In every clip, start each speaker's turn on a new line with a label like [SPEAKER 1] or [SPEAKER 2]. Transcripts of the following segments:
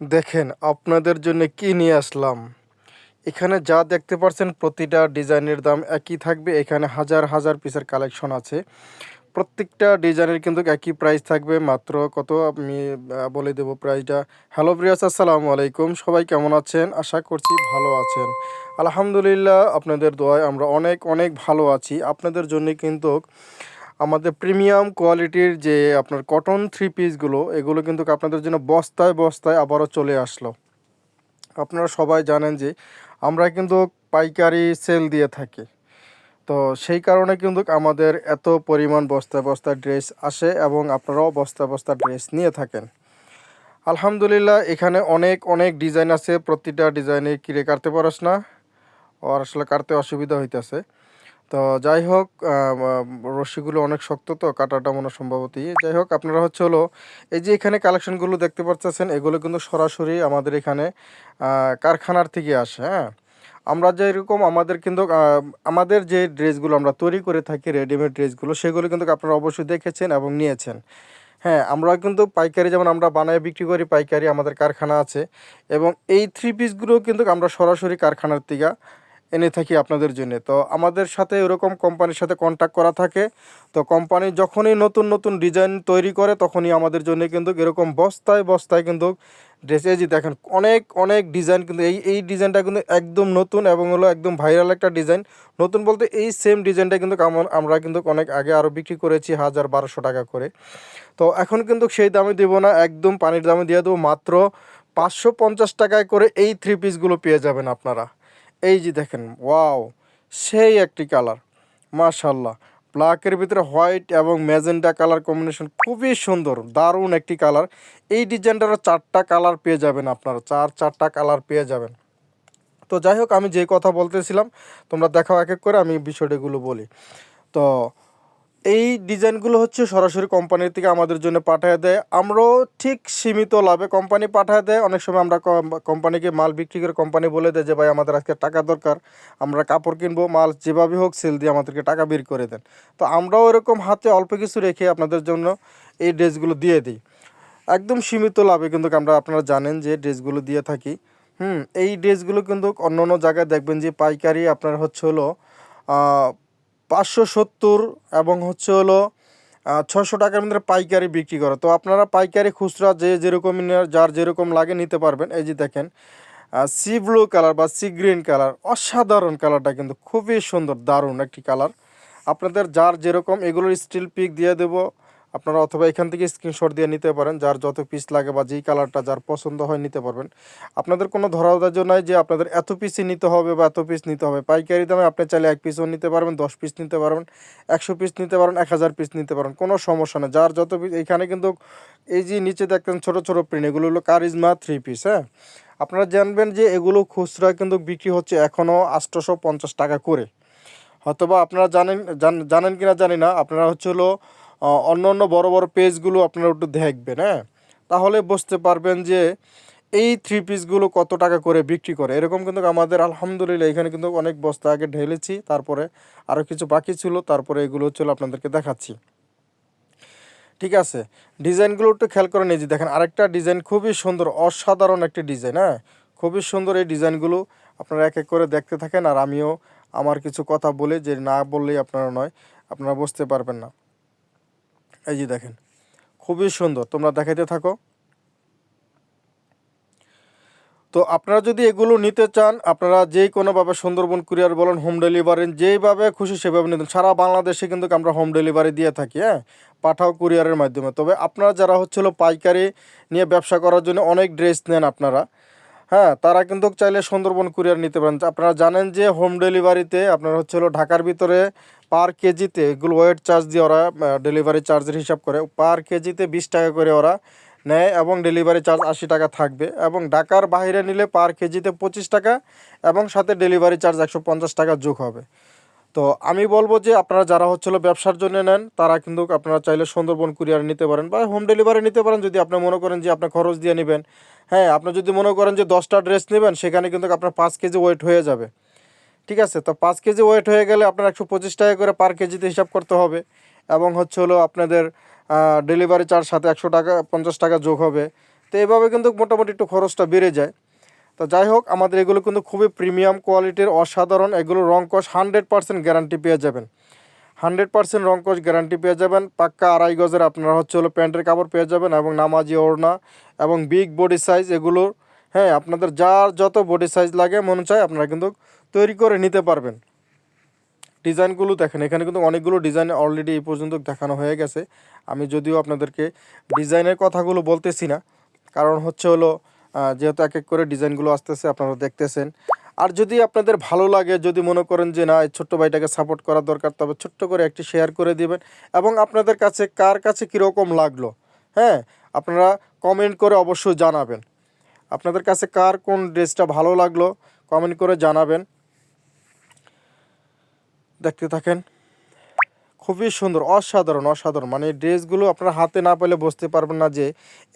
[SPEAKER 1] দেখেন, আপনাদের জন্য কি নিয়ে আসলাম? এখানে যা দেখতে পাচ্ছেন প্রতিটা ডিজাইনের দাম একই থাকবে। এখানে হাজার হাজার পিসের কালেকশন আছে। প্রত্যেকটা ডিজাইনের কিন্তু একই প্রাইস থাকবে। মাত্র কত? আমি বলে দেবো প্রাইসটা। হ্যালো প্রিয়াস আসসালামু আলাইকুম। সবাই কেমন আছেন? আশা করছি ভালো আছেন। আলহামদুলিল্লাহ, আপনাদের দোয়ায় আমরা অনেক অনেক ভালো আছি। আপনাদের জন্য কিন্তু আমাদের প্রিমিয়াম কোয়ালিটির যে আপনার কটন থ্রি পিসগুলো এগুলো কিন্তু আপনাদের জন্য বস্তায় বস্তায় আবারও চলে আসলো। আপনারা সবাই জানেন যে আমরা কিন্তু পাইকারি সেল দিয়ে থাকি। তো সেই কারণে কিন্তু আমাদের এত পরিমাণ বস্তা বস্তা ড্রেস আসে এবং আপনারাও বস্তা বস্তা ড্রেস নিয়ে থাকেন। আলহামদুলিল্লাহ, এখানে অনেক অনেক ডিজাইন আছে। প্রতিটা ডিজাইনে কিরে কাটতে পারস না, আর আসলে কাটতে অসুবিধা হইতেছে। তো যাই হোক রশ্মিগুলো অনেক শক্ত তো, কাটাটা মনে সম্ভবতই। যাই হোক, আপনারা হচ্ছে হলো এই যে এখানে কালেকশনগুলো দেখতে পাচ্ছেন এগুলো কিন্তু সরাসরি আমাদের এখানে কারখানার থেকে আসে হ্যাঁ? আমরা যেরকম আমাদের কিন্তু আমাদের যে ড্রেসগুলো আমরা তৈরি করে থাকি রেডিমেড ড্রেসগুলো, সেগুলো কিন্তু আপনারা অবশ্যই দেখেছেন এবং নিয়েছেন। হ্যাঁ আমরা কিন্তু পাইকারি, যেমন আমরা বানায় বিক্রি করি, পাইকারি আমাদের কারখানা আছে এবং এই থ্রি পিসগুলো কিন্তু আমরা সরাসরি কারখানার থেকে এনে থাকি আপনাদের জন্য। তো আমাদের সাথে এরকম কোম্পানির সাথে কন্ট্যাক্ট করা থাকে। তো কোম্পানি যখনই নতুন নতুন ডিজাইন তৈরি করে, তখনই আমাদের জন্য কিন্তু এরকম বস্তায় বস্তায় কিন্তু ড্রেস এই যে দেখেন, অনেক অনেক ডিজাইন কিন্তু এই এই ডিজাইনটা কিন্তু একদম নতুন এবং হলো একদম ভাইরাল একটা ডিজাইন নতুন বলতে এই সেম ডিজাইনটা কিন্তু আমরা কিন্তু অনেক আগে আরও বিক্রি করেছি হাজার বারোশো টাকা করে। তো এখন কিন্তু সেই দামে দেবো না, একদম পানির দামে দিয়ে দেবো। মাত্র পাঁচশো পঞ্চাশ টাকায় করে এই থ্রি পিসগুলো পেয়ে যাবেন আপনারা। এই যে দেখেন, ওয়াও, সেই একটি কালার মাশাল্লাহ ব্ল্যাকের ভিতরে হোয়াইট এবং ম্যাজেন্ডা কালার কম্বিনেশন খুবই সুন্দর, দারুণ একটি কালার। এই ডিজাইনটারও চারটা কালার পেয়ে যাবেন আপনারা, চার চারটা কালার পেয়ে যাবেন। তো যাই হোক, আমি যে কথা বলতেছিলাম, তোমরা দেখাও এক এক করে, আমি বিষয়টিগুলো বলি। তো এই ডিজাইনগুলো হচ্ছে সরাসরি কোম্পানির থেকে আমাদের জন্য পাঠিয়ে দেয়। আমরাও ঠিক সীমিত লাভে কোম্পানি পাঠিয়ে দেয়। অনেক সময় আমরা কম- কোম্পানিকে মাল বিক্রি করে কোম্পানি বলে দেয় যে, ভাই, আমাদের আজকে টাকা দরকার। আমরা কাপড় কিনবো, মাল যেভাবে হোক সেল দিয়ে আমাদেরকে টাকা বের করে দেন। তো আমরাও এরকম হাতে অল্প কিছু রেখে আপনাদের জন্য এই ড্রেসগুলো দিয়ে দিই। একদম সীমিত লাভে কিন্তু আমরা, আপনারা জানেন যে, ড্রেসগুলো দিয়ে থাকি। হুম, এই ড্রেসগুলো কিন্তু অন্য অন্য জায়গায় দেখবেন যে, পাইকারি আপনার হচ্ছে হলো পাঁচশো সত্তর এবং হচ্ছে হলো ছশো টাকার মধ্যে পাইকারি বিক্রি করে। তো আপনারা পাইকারি খুচরা যে যেরকম যার যেরকম লাগে নিতে পারবেন। এই যে দেখেন সি ব্লু কালার বা সি গ্রিন কালার, অসাধারণ কালারটা কিন্তু খুবই সুন্দর, দারুণ একটি কালার। আপনাদের যার যেরকম, এগুলোর স্টিল পিক দিয়ে দেবো। আপনারা অথবা এখান থেকে স্ক্রিনশট দিয়ে নিতে পারেন, যার যত পিস লাগে বা যেই কালারটা যার পছন্দ হয় নিতে পারবেন। আপনাদের কোনো ধরাধার্য নাই যে আপনাদের এত পিসই নিতে হবে বা এত পিস নিতে হবে। পাইকারি দামে আপনি চাইলে এক পিসও নিতে পারবেন, দশ পিস নিতে পারবেন, একশো পিস নিতে পারেন এক হাজার পিস নিতে পারেন কোনো সমস্যা নেই। যার যত পিস এখানে কিন্তু এই যে নিচে দেখতেন ছোটো ছোটো প্রিন্ট এগুলো হলো কারিজমা থ্রি পিস হ্যাঁ? আপনারা জানবেন যে এগুলো খুচরা কিন্তু বিক্রি হচ্ছে এখনও আটশোশো পঞ্চাশ টাকা করে। হয়তোবা আপনারা জানেন, জান- জানেন কিনা জানি না, আপনারা হচ্ছে হলো অন্য অন্য বড় বড় পেজগুলো আপনারা একটু দেখবেন হ্যাঁ? তাহলে বুঝতে পারবেন যে এই থ্রি পিসগুলো কত টাকা করে বিক্রি করে। এরকম কিন্তু আমাদের আলহামদুলিল্লাহ এখানে কিন্তু অনেক বস্তা আগে ঢেলেছি, তারপরে আরও কিছু বাকি ছিল, তারপরে এগুলো হলো আপনাদেরকে দেখাচ্ছি। ঠিক আছে? ডিজাইনগুলো একটু খেয়াল করে নিয়েছি দেখেন আরেকটা ডিজাইন খুবই সুন্দর, অসাধারণ একটি ডিজাইন হ্যাঁ? খুবই সুন্দর এই ডিজাইনগুলো আপনারা এক এক করে দেখতে থাকেন, আর আমিও আমার কিছু কথা বলে, যে না বললেই আপনারা নয়, আপনারা বুঝতে পারবেন না। এই যে দেখেন, খুবই সুন্দর। তোমরা দেখাইতে থাকো। তো আপনারা যদি এগুলো নিতে চান, আপনারা যেই কোনোভাবে সুন্দরবন কুরিয়ার বলেন, হোম ডেলিভারি যেইভাবে খুশি সেভাবে নিতেন সারা বাংলাদেশে কিন্তু আমরা হোম ডেলিভারি দিয়ে থাকি হ্যাঁ? পাঠাও কুরিয়ারের মাধ্যমে। তবে আপনারা যারা হচ্ছিল পাইকারি নিয়ে ব্যবসা করার জন্য অনেক ড্রেস নেন আপনারা। হ্যাঁ তারা কিন্তু চাইলে সুন্দরবন কুরিয়ার নিতে পারেন। আপনারা জানেন যে হোম ডেলিভারিতে আপনার হচ্ছে হলো ঢাকার ভিতরে পার কেজিতে এগুলো ওয়েট চার্জ দিয়ে ওরা ডেলিভারি চার্জের হিসাব করে। পার কেজিতে বিশ টাকা করে ওরা নেয় এবং ডেলিভারি চার্জ আশি টাকা থাকবে এবং ঢাকার বাইরে নিলে পার কেজিতে পঁচিশ টাকা এবং সাথে ডেলিভারি চার্জ একশো পঞ্চাশ টাকা যোগ হবে। তো আমি বলব যে আপনারা যারা হচ্ছিল ব্যবসার জন্য নেন, তারা কিন্তু আপনারা চাইলে সুন্দরবন কুরিয়ার নিতে পারেন বা হোম ডেলিভারি নিতে পারেন যদি আপনি মনে করেন যে আপনি খরচ দিয়ে নেবেন। হ্যাঁ আপনি যদি মনে করেন যে দশটা ড্রেস নেবেন, সেখানে কিন্তু আপনার পাঁচ কেজি ওয়েট হয়ে যাবে। ঠিক আছে? তো পাঁচ কেজি ওয়েট হয়ে গেলে আপনার একশো পঁচিশ টাকা করে পার কেজিতে হিসাব করতে হবে এবং হচ্ছে হলো আপনাদের ডেলিভারি চার্জ সাথে একশো টাকা, পঞ্চাশ টাকা যোগ হবে। তো এইভাবে কিন্তু মোটামুটি একটু খরচটা বেড়ে যায়। তো যাই হোক, আমাদের এগুলো কিন্তু খুবই প্রিমিয়াম কোয়ালিটির অসাধারণ। এগুলো রং হান্ড্রেড পার্সেন্ট গ্যারান্টি পেয়ে যাবেন। হান্ড্রেড পার্সেন্ট রং গ্যারান্টি পেয়ে যাবেন। পাক্কা আড়াই গজের আপনারা হচ্ছে হলো প্যান্টের কাপড় পেয়ে যাবেন এবং নামাজি ওড়না এবং বিগ বডি সাইজ এগুলো হ্যাঁ আপনাদের যার যত বডি সাইজ লাগে, মনে চায় আপনারা কিন্তু তৈরি করে নিতে পারবেন। ডিজাইনগুলো দেখেন, এখানে কিন্তু অনেকগুলো ডিজাইন অলরেডি এই পর্যন্ত দেখানো হয়ে গেছে। আমি যদিও আপনাদেরকে ডিজাইনের কথাগুলো বলতেছি না, কারণ হচ্ছে হলো যেহেতু এক এক করে ডিজাইনগুলো আসতেছে, আপনারা দেখতেছেন। আর যদি আপনাদের ভালো লাগে, যদি মনে করেন যে, না, এই ছোট্ট ভাইটাকে সাপোর্ট করা দরকার তবে ছোট্ট করে একটি শেয়ার করে দিবেন। এবং আপনাদের কাছে কার কাছে কীরকম লাগল? হ্যাঁ আপনারা কমেন্ট করে অবশ্যই জানাবেন। আপনাদের কাছে কার কোন ড্রেসটা ভালো লাগল কমেন্ট করে জানাবেন। দেখতে থাকেন। খুবই সুন্দর, অসাধারণ অসাধারণ। মানে ড্রেসগুলো আপনার হাতে না পেলে বুঝতে পারবেন না যে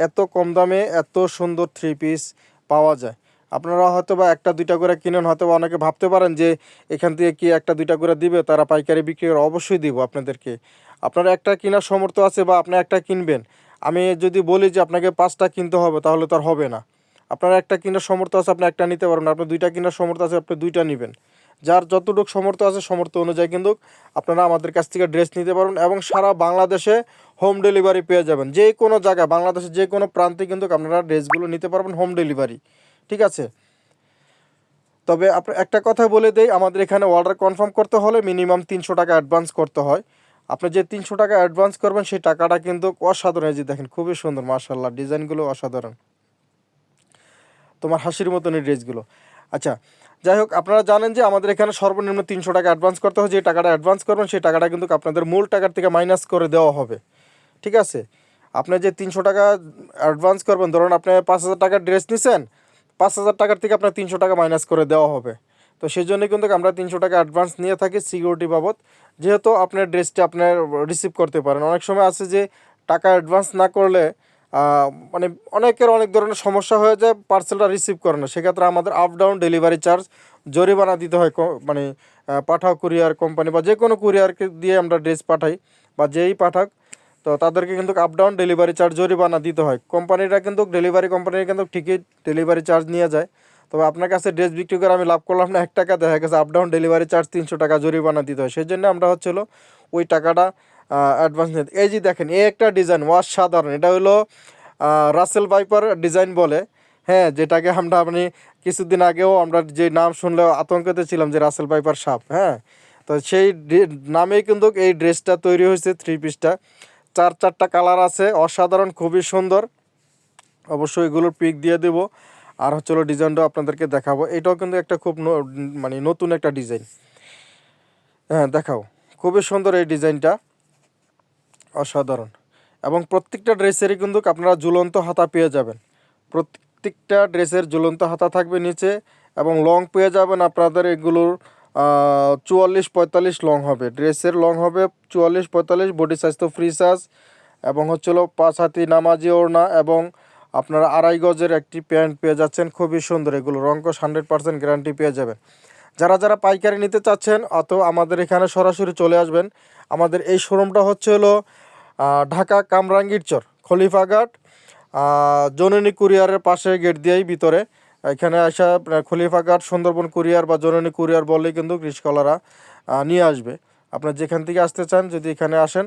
[SPEAKER 1] এত কম দামে এত সুন্দর থ্রি পিস পাওয়া যায়। আপনারা হয়তো বা একটা, দুইটা করে কিনেন হয়তো বা অনেকে ভাবতে পারেন যে এখান থেকে কি একটা, দুইটা করে দিবে, তারা পাইকারি বিক্রি করে অবশ্যই দিব আপনাদেরকে। আপনারা একটা কেনার সামর্থ্য আছে বা আপনি একটা কিনবেন। আমি যদি বলি যে আপনাকে পাঁচটা কিনতে হবে, তাহলে তো আর হবে না। আপনার একটা কেনার সামর্থ্য আছে, আপনি একটা নিতে পারবেন আপনার দুইটা কেনার সামর্থ্য আছে, আপনি দুইটা নেবেন। যার যতটুকু সমর্থ আছে সমর্থ অনুযায়ী কিন্তু আপনারা আমাদের কাছ থেকে ড্রেস নিতে পারবেন এবং সারা বাংলাদেশে হোম ডেলিভারি পেয়ে যাবেন। যে কোনো জায়গায়, বাংলাদেশের যে কোনো প্রান্তে কিন্তু আপনারা ড্রেসগুলো নিতে পারবেন হোম ডেলিভারি ঠিক আছে? তবে আপনার একটা কথা বলে দেই, আমাদের এখানে অর্ডার কনফার্ম করতে হলে মিনিমাম তিনশো টাকা অ্যাডভান্স করতে হয়। আপনি যে তিনশো টাকা অ্যাডভান্স করবেন, সেই টাকাটা কিন্তু অসাধারণ যে দেখেন, খুবই সুন্দর মার্শাল্লাহ ডিজাইনগুলো অসাধারণ। তোমার হাসির মতন এই ড্রেসগুলো আচ্ছা যাই হোক, আপনারা জানেন যে আমাদের এখানে সর্বনিম্ন তিনশো টাকা অ্যাডভান্স করতে হয়। যে টাকাটা অ্যাডভান্স করবেন, সেই টাকাটা কিন্তু আপনাদের মূল টাকার থেকে মাইনাস করে দেওয়া হবে। ঠিক আছে? আপনি যে তিনশো টাকা অ্যাডভান্স করবেন, ধরুন আপনি পাঁচ হাজার টাকার ড্রেস নিছেন, পাঁচ হাজার টাকার থেকে আপনার তিনশো টাকা মাইনাস করে দেওয়া হবে। তো সেই জন্য কিন্তু আমরা তিনশো টাকা অ্যাডভান্স নিয়ে থাকি সিকিউরিটি বাবদ। যেহেতু আপনার ড্রেসটি আপনার রিসিভ করতে পারেন। অনেক সময় আছে যে টাকা অ্যাডভান্স না করলে মানে অনেকের অনেক ধরনের সমস্যা হয়ে যায় পার্সেলটা রিসিভ করে না। সেক্ষেত্রে আমাদের আপ ডাউন ডেলিভারি চার্জ জরিমানা দিতে হয় মানে পাঠাও কুরিয়ার কোম্পানি বা যে কোনো কুরিয়ারকে দিয়ে আমরা ড্রেস পাঠাই বা যেই পাঠাক, তো তাদেরকে কিন্তু আপ ডাউন ডেলিভারি চার্জ জরিমানা দিতে হয়। কোম্পানিরা কিন্তু ডেলিভারি কোম্পানির কিন্তু ঠিকই ডেলিভারি চার্জ নিয়ে যায়। তবে আপনার কাছে ড্রেস বিক্রি করে আমি লাভ করলাম না, এক টাকা দেখা গেছে আপ ডাউন ডেলিভারি চার্জ তিনশো টাকা জরিমানা দিতে হয়। সেই জন্য আমরা হচ্ছিল ওই টাকাটা অ্যাডভান্স নিতে এই যে দেখেন, এই একটা ডিজাইন অসাধারণ। এটা হলো রাসেল বাইপার ডিজাইন বলে। হ্যাঁ যেটাকে আমরা আপনি কিছুদিন আগেও আমরা যে নাম শুনলে আতঙ্কতে ছিলাম যে রাসেল বাইপার সাপ হ্যাঁ? তো সেই নামেই কিন্তু এই ড্রেসটা তৈরি হয়েছে থ্রি পিসটা চার, চারটা কালার আছে, অসাধারণ, খুবই সুন্দর। অবশ্যই এগুলোর পিক দিয়ে দেবো। আর হচ্ছে হলো ডিজাইনটাও আপনাদেরকে দেখাবো। এটাও কিন্তু একটা খুব মানে নতুন একটা ডিজাইন। হ্যাঁ দেখাও। খুবই সুন্দর এই ডিজাইনটা। অসাধারণ। এবং প্রত্যেকটা ড্রেসেরই কিন্তু আপনারা ঝুলন্ত হাতা পেয়ে যাবেন। প্রত্যেকটা ড্রেসের ঝুলন্ত হাতা থাকবে নিচে এবং লং পেয়ে যাবেন আপনাদের এগুলোর চুয়াল্লিশ পঁয়তাল্লিশ লং হবে। ড্রেসের লং হবে চুয়াল্লিশ পঁয়তাল্লিশ বডি সাইজ তো ফ্রি সাইজ এবং হচ্ছিল পাঁচ হাতি নামাজি ওড়না এবং আপনারা আড়াই গজের একটি প্যান্ট পেয়ে যাচ্ছেন, খুবই সুন্দর। এগুলো রঙ্কশ হান্ড্রেড পার্সেন্ট গ্যারান্টি পেয়ে যাবেন। যারা যারা পাইকারি নিতে চাচ্ছেন অত আমাদের এখানে সরাসরি চলে আসবেন, আমাদের এই শোরুমটা হচ্ছে হলো ঢাকা কামরাঙ্গীর চর খলিফাঘাট জননী কুরিয়ারের পাশে গেট দিয়েই ভিতরে। এখানে আসা খলিফাঘাট সুন্দরবন কুরিয়ার বা জননী কুরিয়ার বললেই কিন্তু রিস্কলারা নিয়ে আসবে। আপনার যেখান থেকে আসতে চান, যদি এখানে আসেন,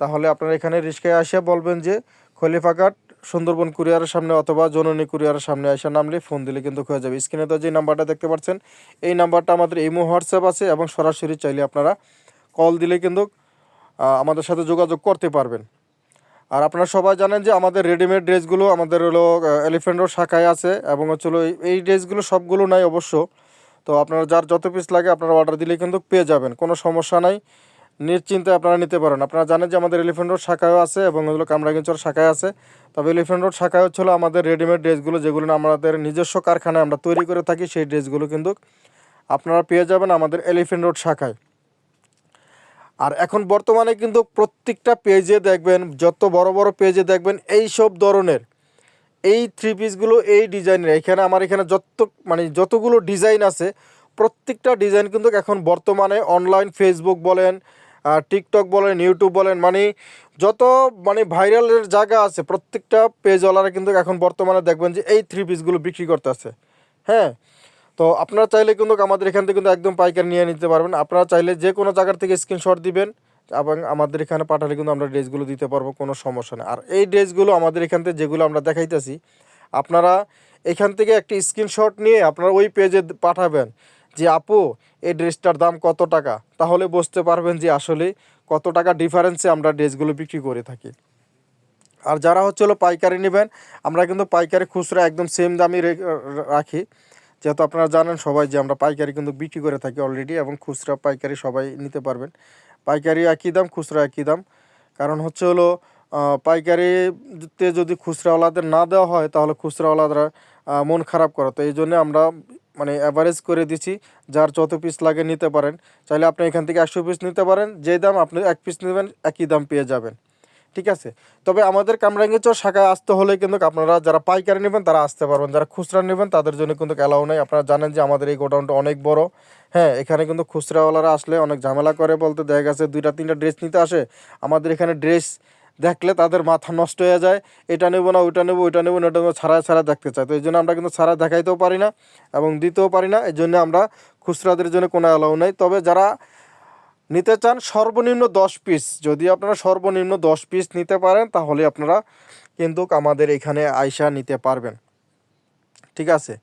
[SPEAKER 1] তাহলে আপনার এখানে রিস্কায় আসে বলবেন যে খলিফাঘাট সুন্দরবন কুরিয়ারের সামনে অথবা জননী কুরিয়ারের সামনে এসে নামলে ফোন দিলে কিন্তু হয়ে যাবে। স্ক্রিনে তো যে নাম্বারটা দেখতে পাচ্ছেন, এই নাম্বারটা আমাদের ইমো হোয়াটসঅ্যাপ আছে এবং সরাসরি চাইলে আপনারা কল দিলে কিন্তু আমাদের সাথে যোগাযোগ করতে পারবেন। আর আপনারা সবাই জানেন যে আমাদের রেডিমেড ড্রেসগুলো আমাদের হলো এলিফেন্ট রোড শাখায় আছে এবং হচ্ছে এই- ড্রেসগুলো সবগুলো নাই অবশ্য। তো আপনারা যার যত পিস লাগে আপনারা অর্ডার দিলে কিন্তু পেয়ে যাবেন, কোনো সমস্যা নাই। নিশ্চিন্তে আপনারা নিতে পারেন। আপনারা জানেন যে আমাদের এলিফেন্ট রোড শাখায়ও আছে এবং হলো কামরাগঞ্জর শাখায় আছে। তবে এলিফেন্ট রোড শাখায় হচ্ছে আমাদের রেডিমেড ড্রেসগুলো যেগুলো আমাদের নিজস্ব কারখানায় আমরা তৈরি করে থাকি, সেই ড্রেসগুলো কিন্তু আপনারা পেয়ে যাবেন আমাদের এলিফেন্ট রোড শাখায়। আর এখন বর্তমানে কিন্তু প্রত্যেকটা পেজে দেখবেন, যত বড় বড় পেজে দেখবেন এই সব ধরনের, এই থ্রি পিসগুলো এই ডিজাইনের এখানে আমার এখানে যত মানে যতগুলো ডিজাইন আছে, প্রত্যেকটা ডিজাইন কিন্তু এখন বর্তমানে অনলাইন ফেসবুক বলেন টিকটক বলেন ইউটিউব বলেন মানে যত মানে ভাইরালের জায়গা আছে, প্রত্যেকটা পেজওয়ালারা কিন্তু এখন বর্তমানে দেখবেন যে এই থ্রি পিসগুলো বিক্রি করতেছে। হ্যাঁ? তো আপনারা চাইলে কিন্তু আমাদের এখান থেকে কিন্তু একদম পাইকারি নিয়ে নিতে পারবেন। আপনারা চাইলে যে কোনো জায়গার থেকে স্ক্রিনশট দিবেন এবং আমাদের এখানে পাঠালে কিন্তু আমরা ড্রেসগুলো দিতে পারব, কোনো সমস্যা নেই। আর এই ড্রেসগুলো আমাদের এখান থেকে যেগুলো আমরা দেখাইতেছি, আপনারা এখান থেকে একটি স্ক্রিনশট নিয়ে আপনারা ওই পেজে পাঠাবেন যে, আপু, এই ড্রেসটার দাম কত টাকা? তাহলে বুঝতে পারবেন যে আসলে কত টাকা ডিফারেন্সে আমরা ড্রেসগুলো বিক্রি করে থাকি। আর যারা হচ্ছে হলো পাইকারি নেবেন, আমরা কিন্তু পাইকারি খুচরা একদম সেম দামই রাখি। যেহেতু আপনারা জানেন সবাই যে আমরা পাইকারি কিন্তু বিক্রি করে থাকি অলরেডি এবং খুচরা পাইকারি সবাই নিতে পারবেন। পাইকারি একই দাম খুচরা একই দাম। কারণ হচ্ছে হলো পাইকারিতে যদি খুচরাওয়ালাদের না দেওয়া হয় তাহলে খুচরাওয়ালারা আহ, মন খারাপ করে। তো এই জন্য আমরা মানে অ্যাভারেজ করে দিচ্ছি। যার যত পিস লাগে নিতে পারেন। চাইলে আপনি এখান থেকে একশো পিস নিতে পারেন। যেই দাম আপনি এক পিস নেবেন একই দাম পেয়ে যাবেন। ঠিক আছে? তবে আমাদের কামরাঙ্গিচর শাখায় আসতে হলে কিন্তু আপনারা যারা পাইকারি নেবেন তারা আসতে পারবেন। যারা খুচরা নেবেন তাদের জন্য কিন্তু অ্যালাউ নেই। আপনারা জানেন যে আমাদের এই গোডাউনটা অনেক বড়। হ্যাঁ এখানে কিন্তু খুচরাওয়ালারা আসলে অনেক ঝামেলা করে বলতে দেখা গেছে, দুইটা, তিনটা ড্রেস নিতে আসে। আমাদের এখানে ড্রেস দেখলে তাদের মাথা নষ্ট হয়ে যায়। এটা নেব না, ওইটা নেব ওইটা নেব না ওটা নেব ছাড়া ছাড়া দেখতে চায়। তো এই জন্য আমরা কিন্তু ছাড়া দেখাইতেও পারি না এবং দিতেও পারি না। এই জন্য আমরা খুচরাদের জন্য কোনো অ্যালাউ নেই। তবে যারা নিতে চান সর্বনিম্ন দশ পিস যদি আপনারা সর্বনিম্ন দশ পিস নিতে পারেন, তাহলে আপনারা কিন্তু আমাদের এখানে আয়সা নিতে পারবেন। ঠিক আছে?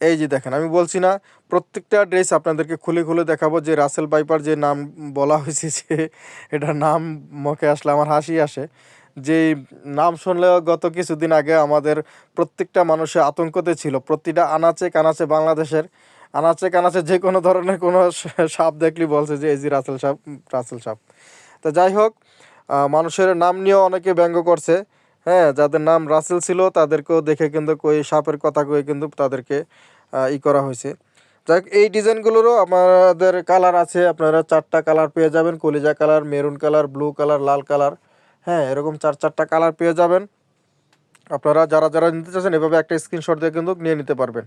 [SPEAKER 1] এই যে দেখেন, আমি বলছি না, প্রত্যেকটা ড্রেস আপনাদেরকে খুলে খুলে দেখাবো, যে রাসেল পাইপার যে নাম বলা হয়েছে যে এটা নাম মুখে আসলে আমার হাসি আসে। যে নাম শুনলে গত কিছুদিন আগে আমাদের প্রত্যেকটা মানুষের আতঙ্কতে ছিল, প্রতিটা আনাচে কানাচে বাংলাদেশের আনাচে কানাচে যে কোনো ধরনের কোনো সাপ দেখলি বলছে যে, এই যে রাসেল সাপ রাসেল সাপ। তো যাই হোক মানুষের নাম নিয়েও অনেকে ব্যঙ্গ করছে। হ্যাঁ যাদের নাম রাসেল ছিল, তাদেরকেও দেখে কিন্তু ওই সাপের কথা কয়ে কিন্তু তাদেরকে ই করা হয়েছে। যাই এই ডিজাইনগুলোরও আমাদের কালার আছে। আপনারা চারটা কালার পেয়ে যাবেন। কলিজা colour, maroon colour, blue colour, লাল কালার। হ্যাঁ এরকম চার চারটা কালার পেয়ে যাবেন। আপনারা যারা যারা নিতে চাচ্ছেন, এভাবে একটা স্ক্রিনশট দিয়ে কিন্তু নিয়ে নিতে পারবেন।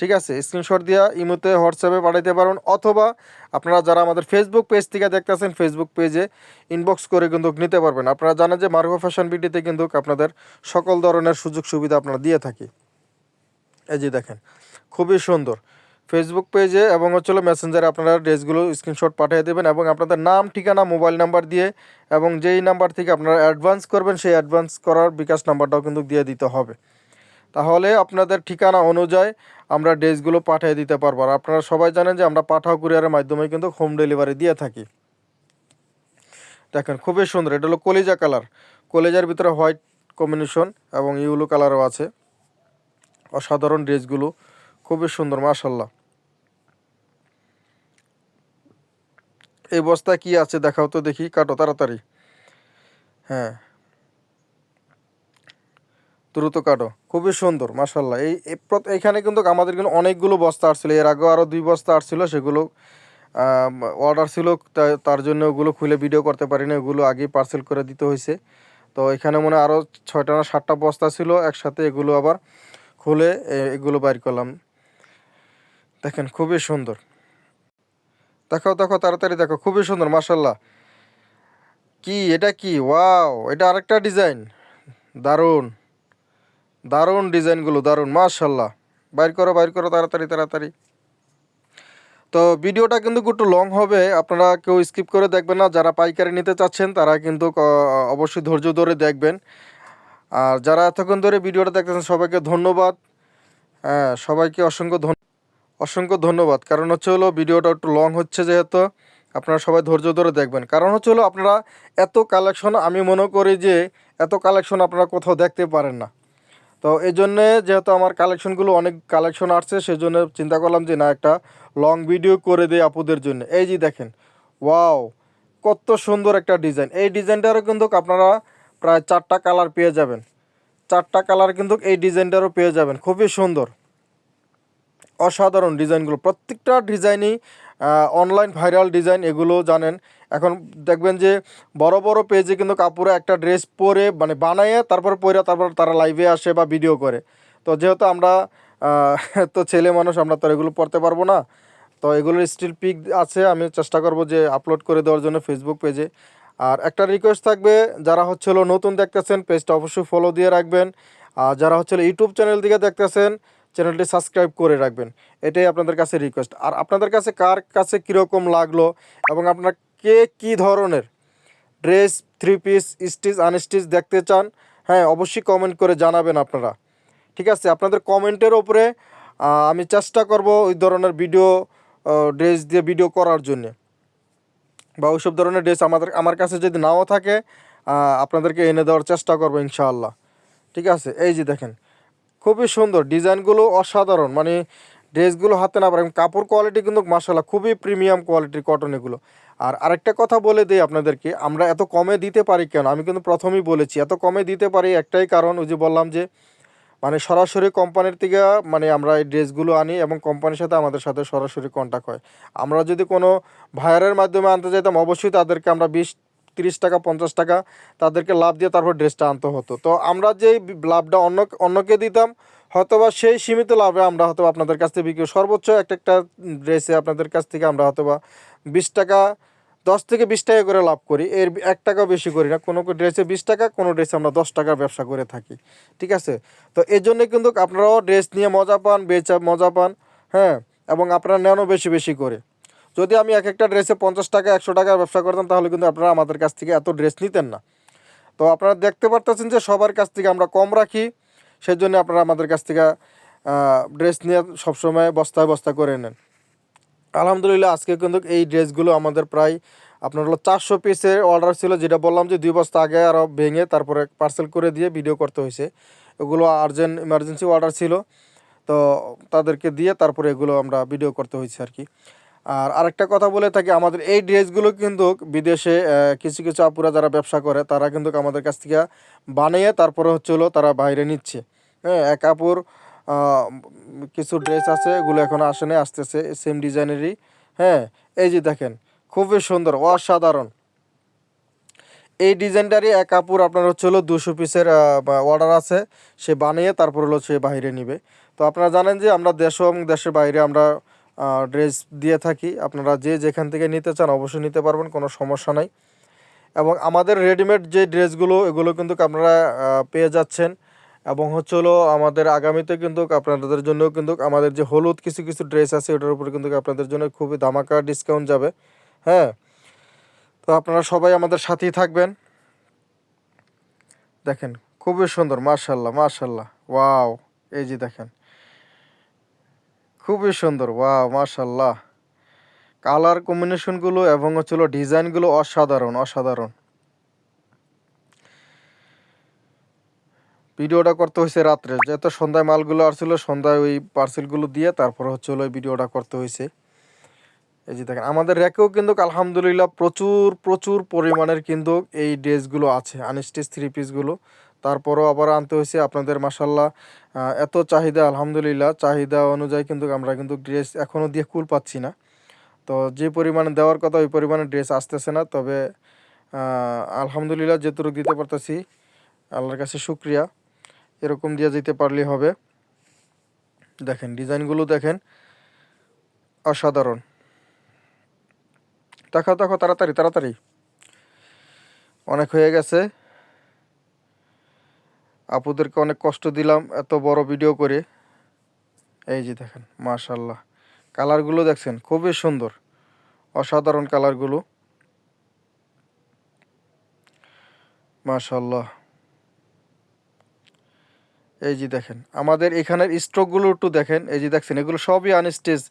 [SPEAKER 1] ঠিক আছে? স্ক্রিনশট দিয়ে ইমোতে, হোয়াটসঅ্যাপে পাঠাইতে পারেন অথবা আপনারা যারা আমাদের ফেসবুক পেজ থেকে দেখতেছেন ফেসবুক পেজে ইনবক্স করে কিন্তু নিতে পারবেন। আপনারা জানেন যে মার্গো ফ্যাশন বিটিতে কিন্তু আপনাদের সকল ধরনের সুযোগ সুবিধা আপনারা দিয়ে থাকি। এই যে দেখেন, খুবই সুন্দর। ফেসবুক পেজে এবং হচ্ছিল মেসেঞ্জারে আপনারা ড্রেসগুলো স্ক্রিনশট পাঠিয়ে দেবেন এবং আপনাদের নাম, ঠিকানা মোবাইল নাম্বার দিয়ে এবং যেই নাম্বার থেকে আপনারা অ্যাডভান্স করবেন, সেই অ্যাডভান্স করার বিকাশ নাম্বারটাও কিন্তু দিয়ে দিতে হবে। তাহলে আপনাদের ঠিকানা অনুযায়ী আমরা ড্রেসগুলো পাঠিয়ে দিতে পারব। আর আপনারা সবাই জানেন যে আমরা পাঠাও কুরিয়ারের মাধ্যমে কিন্তু হোম ডেলিভারি দিয়ে থাকি। দেখেন, খুবই সুন্দর। এটা হলো কলিজা কালার। কলিজার ভিতরে হোয়াইট কম্বিনেশন এবং ইউলো কালারও আছে। অসাধারণ ড্রেসগুলো খুবই সুন্দর মাশাল্লাহ এই বস্তায় কি আছে দেখাও তো দেখি, কাটো তাড়াতাড়ি। হ্যাঁ। দ্রুত কাটো, খুবই সুন্দর মাশাল্লাহ এই এইখানে কিন্তু আমাদের কিন্তু অনেকগুলো বস্তা আসছিল, এর আগেও আরও দুই বস্তা আসছিল, সেগুলো অর্ডার ছিল তার জন্য ওগুলো খুলে ভিডিও করতে পারি না ওগুলো আগেই পার্সেল করে দিতে হয়েছে। তো এখানে মনে আরও ছয়টা না সাতটা বস্তা ছিল, একসাথে এগুলো আবার খুলে এগুলো বাইর করলাম। দেখেন, খুবই সুন্দর। দেখাও দেখো তাড়াতাড়ি দেখো খুবই সুন্দর মাশাল্লাহ কি, এটা কি? ওয়াও, এটা আরেকটা ডিজাইন। দারুণ। দারুণ ডিজাইনগুলো, দারুণ মাশাল্লাহ বাইর করো বাইর করো, তাড়াতাড়ি তাড়াতাড়ি। তো ভিডিওটা কিন্তু একটু লং হবে, আপনারা কেউ স্কিপ করে দেখবেন না। যারা পাইকারি নিতে চাচ্ছেন, তারা কিন্তু অবশ্যই ধৈর্য ধরে দেখবেন। আর যারা এতক্ষণ ধরে ভিডিওটা দেখতেছেন, সবাইকে ধন্যবাদ। হ্যাঁ সবাইকে অসংখ্য ধন্য অসংখ্য ধন্যবাদ। কারণ হচ্ছে হলো ভিডিওটা একটু লং হচ্ছে যেহেতু, আপনারা সবাই ধৈর্য ধরে দেখবেন। কারণ হচ্ছে হলো আপনারা এত কালেকশন আমি মনে করি যে এত কালেকশন আপনারা কোথাও দেখতে পারেন না। তো এই জন্যে যেহেতু আমার কালেকশনগুলো অনেক কালেকশন আসছে, সেই জন্য চিন্তা করলাম যে না, একটা লং ভিডিও করে দিই আপুদের জন্য। এই যে দেখেন ওয়াও কত সুন্দর একটা ডিজাইন এই ডিজাইনটারও কিন্তু আপনারা প্রায় চারটা কালার পেয়ে যাবেন। চারটা কালার কিন্তু এই ডিজাইনটারও পেয়ে যাবেন। খুবই সুন্দর। অসাধারণ ডিজাইনগুলো। প্রত্যেকটা ডিজাইনই অনলাইন ভাইরাল ডিজাইন এগুলো জানেন। এখন দেখবেন যে বড় বড় পেজে কিন্তু কাপড়ে একটা ড্রেস পরে মানে বানাইয়ে তারপর পরে তারপর তারা লাইভে আসে বা ভিডিও করে। তো যেহেতু আমরা তো ছেলে মানুষ, আমরা তো এগুলো পড়তে পারব না। তো এগুলোর স্টিল পিক আছে, আমি চেষ্টা করব যে আপলোড করে দেওয়ার জন্য ফেসবুক পেজে আর একটা রিকোয়েস্ট থাকবে, যারা হচ্ছে নতুন দেখতেছেন পেজটা অবশ্যই ফলো দিয়ে রাখবেন। আর যারা হচ্ছে ইউটিউব চ্যানেল দিকে দেখতেছেন চ্যানেলটি সাবস্ক্রাইব করে রাখবেন। এটাই আপনাদের কাছে রিকোয়েস্ট আর আপনাদের কাছে কার কাছে কীরকম লাগল এবং আপনারা কে কী ধরনের dress three piece stitch unstitch দেখতে চান হ্যাঁ অবশ্যই কমেন্ট করে জানাবেন আপনারা। ঠিক আছে? আপনাদের কমেন্টের ওপরে আমি চেষ্টা করব ওই ধরনের ভিডিও ড্রেস দিয়ে ভিডিও করার জন্য। বা ওইসব ধরনের ড্রেস আমাদের, আমার কাছে যদি নাও থাকে আপনাদেরকে এনে দেওয়ার চেষ্টা করব ইনশাআল্লাহ। ঠিক আছে? এই যে দেখেন খুবই সুন্দর। ডিজাইনগুলো অসাধারণ। মানে ড্রেসগুলো হাতে না পারেন কাপড় কোয়ালিটি কিন্তু মাসাল্লাহ খুবই প্রিমিয়াম কোয়ালিটির কটন এগুলো আর আরেকটা কথা বলে দিই আপনাদেরকে, আমরা এত কমে দিতে পারি কেন? আমি কিন্তু প্রথমেই বলেছি, এত কমে দিতে পারি একটাই কারণ, ওই যে বললাম যে মানে সরাসরি কোম্পানির থেকে মানে আমরা এই ড্রেসগুলো আনি এবং কোম্পানির সাথে আমাদের সাথে সরাসরি কন্ট্যাক্ট হয়। আমরা যদি কোনো ভাইয়ারের মাধ্যমে আনতে চাইতাম অবশ্যই তাদেরকে আমরা বিশ তিরিশ টাকা, পঞ্চাশ টাকা তাদেরকে লাভ দিয়ে তারপর ড্রেসটা আনতে হতো। তো আমরা যেই লাভটা অন্য, অন্যকে দিতাম, হয়তোবা সেই সীমিত লাভে আমরা হয়তো আপনাদের কাছ থেকে বিক্রি, সর্বোচ্চ একটা একটা ড্রেসে আপনাদের কাছ থেকে আমরা হয়তোবা বিশ টাকা, দশ থেকে বিশ টাকা করে লাভ করি। এর এক টাকাও বেশি করি না। কোনো ড্রেসে বিশ টাকা, কোনো ড্রেসে আমরা দশ টাকার ব্যবসা করে থাকি। ঠিক আছে? তো এই জন্যে কিন্তু আপনারাও ড্রেস নিয়ে মজা পান, বেচা, মজা পান হ্যাঁ? এবং আপনারা নেনও বেশি বেশি করে। যদি আমি এক একটা ড্রেসে পঞ্চাশ টাকা, একশো টাকার ব্যবসা করতাম, তাহলে কিন্তু আপনারা আমাদের কাছ থেকে এত ড্রেস নিতেন না। তো আপনারা দেখতে পারতেছেন যে সবার কাছ থেকে আমরা কম রাখি সেই জন্য আপনারা আমাদের কাছ থেকে ড্রেস নিয়ে সবসময় বস্তায় বস্তা করে নেন। আলহামদুলিল্লাহ, আজকে কিন্তু এই ড্রেসগুলো আমাদের প্রায় আপনার হলো চারশো পিসের অর্ডার ছিল, যেটা বললাম যে দুই বস্তা আগে আরও ভেঙে তারপরে পার্সেল করে দিয়ে ভিডিও করতে হয়েছে। এগুলো আর্জেন্ট ইমার্জেন্সি অর্ডার ছিল, তো তাদেরকে দিয়ে তারপরে এগুলো আমরা ভিডিও করতে হয়েছে আর কি। আর আরেকটা কথা বলে থাকি, আমাদের এই ড্রেসগুলো কিন্তু বিদেশে কিছু কিছু আপুরা যারা ব্যবসা করে, তারা কিন্তু আমাদের কাছ থেকে বানিয়ে তারপরে হচ্ছে হলো তারা বাইরে নিচ্ছে। হ্যাঁ এক আপুর কিছু ড্রেস আছে, এগুলো এখন আসে নাই আসতেছে সেম ডিজাইনেরই হ্যাঁ এই যে দেখেন, খুবই সুন্দর, অসাধারণ। এই ডিজাইনটারই এক কাপড় আপনার হচ্ছে হলো দুশো পিসের অর্ডার আছে, সে বানিয়ে তারপর হলো সে বাইরে নিবে। তো আপনারা জানেন যে আমরা দেশ এবং দেশের বাইরে আমরা ড্রেস দিয়ে থাকি। আপনারা যে যেখান থেকে নিতে চান অবশ্যই নিতে পারবেন, কোনো সমস্যা নাই। এবং আমাদের রেডিমেড যে ড্রেসগুলো এগুলো কিন্তু আপনারা পেয়ে যাচ্ছেন। এবং হচ্ছে হলো আমাদের আগামীতে কিন্তু আপনাদের জন্য কিন্তু আমাদের যে হলুদ কিছু কিছু ড্রেস আছে, ওটার উপরে কিন্তু আপনাদের জন্য খুবই ধামাকা ডিসকাউন্ট যাবে। হ্যাঁ? তো আপনারা সবাই আমাদের সাথেই থাকবেন। দেখেন, খুবই সুন্দর মার্শাল্লাহ মার্শাল্লাহ ওয়াও, এই যে দেখেন। খুবই সুন্দর, ওয়াও মার্শাল্লাহ কালার কম্বিনেশনগুলো এবং হচ্ছিল ডিজাইনগুলো অসাধারণ অসাধারণ। ভিডিওটা করতে হয়েছে রাত্রে, যেহেতু সন্ধ্যায় মালগুলো আসছিল, সন্ধ্যায় ওই পার্সেলগুলো দিয়ে তারপর হচ্ছে ওই ভিডিওটা করতে হয়েছে। এই যে দেখেন, আমাদের র্যাকেও কিন্তু আলহামদুলিল্লাহ প্রচুর প্রচুর পরিমাণের কিন্তু এই ড্রেসগুলো আছে আনস্টিচ থ্রি পিসগুলো তারপরও আবার আনতে হয়েছে আপনাদের মাসাল্লাহ এত চাহিদা, আলহামদুলিল্লাহ, চাহিদা অনুযায়ী কিন্তু আমরা কিন্তু ড্রেস এখনও দিয়ে কুল পাচ্ছি না। তো যে পরিমাণে দেওয়ার কথা ওই পরিমাণে ড্রেস আসতেছে না, তবে আলহামদুলিল্লাহ যেটুকু দিতে পারতেছি, আল্লাহর কাছে শুক্রিয়া, এরকম দিয়ে যেতে পারলেই হবে। দেখেন, ডিজাইনগুলো দেখেন, অসাধারণ। দেখো দেখো তাড়াতাড়ি তাড়াতাড়ি। অনেক হয়ে গেছে। আপুদেরকে অনেক কষ্ট দিলাম, এত বড় ভিডিও করে। এই যে দেখেন মাশাল্লাহ কালারগুলো দেখছেন, খুবই সুন্দর। অসাধারণ কালারগুলো মাশাল্লাহ এই যে দেখেন, আমাদের এখানের স্ট্রোকগুলো একটু দেখেন। এই যে দেখছেন, এগুলো সবই আনস্টেজ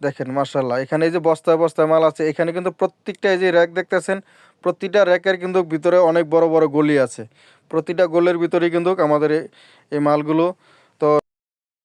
[SPEAKER 1] দেখেন মার্শাল্লাহ এখানে এই যে বস্তায় বস্তায় মাল আছে, এখানে কিন্তু প্রত্যেকটা এই যে র্যাক দেখতেছেন, প্রতিটা র্যাকের কিন্তু ভিতরে অনেক বড় বড় গলি আছে। প্রতিটা গোলের ভিতরে কিন্তু আমাদের এই মালগুলো